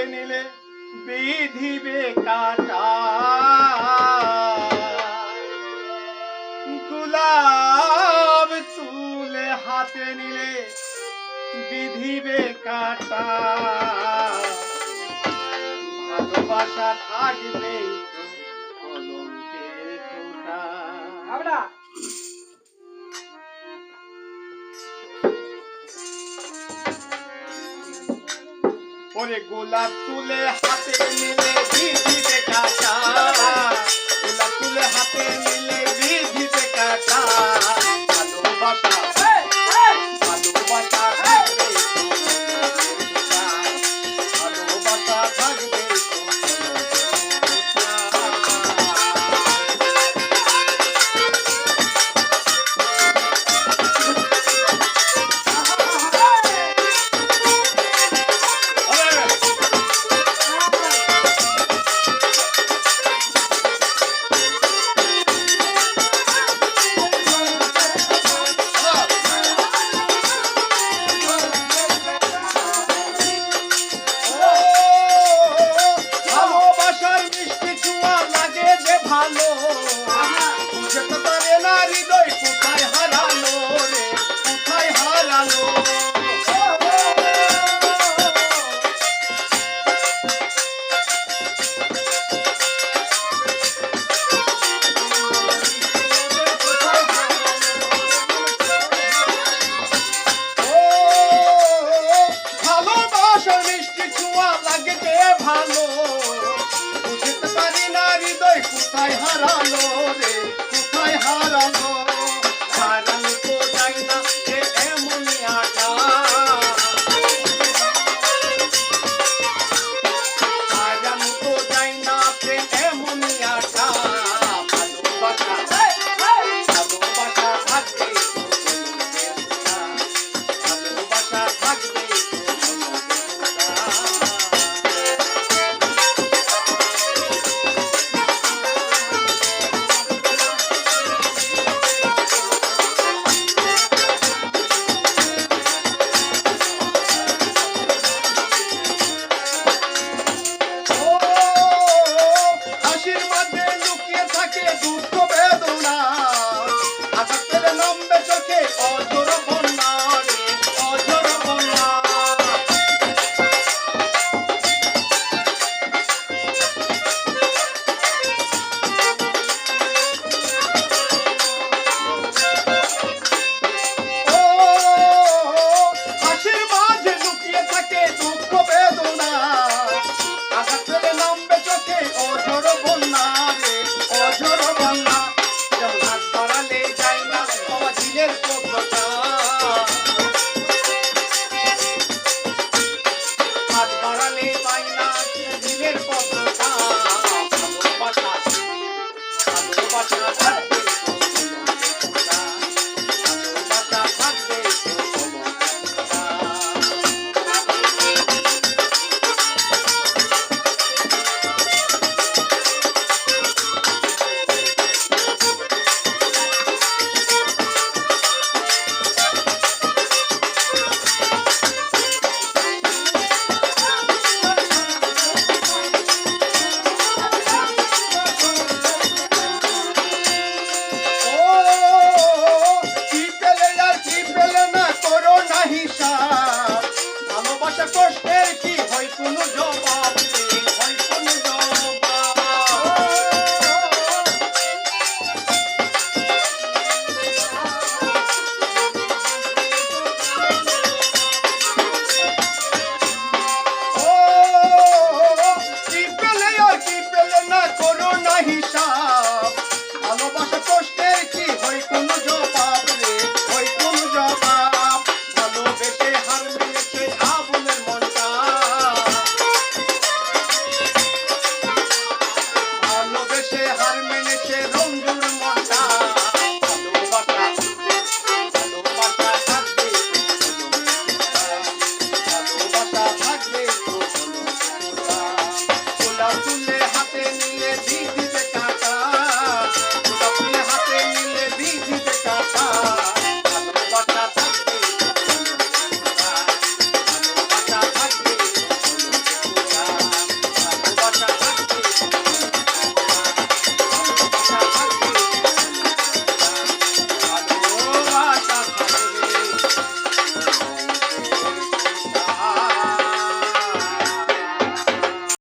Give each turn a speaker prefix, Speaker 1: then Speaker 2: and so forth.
Speaker 1: করে নিলে বিধিবে কাটা। গুলাব চুলে হাতে নিলে বিধিবে কাটা। ভালোবাসা থাকবে কলঙ্কের আর গোলাপ তুলে হাতে নিলে দিদিতে কাটা গোলাপ তুলে হাতে নিলে দিদিতে কাটা ভালোবাসা ভালো। চলো the first day.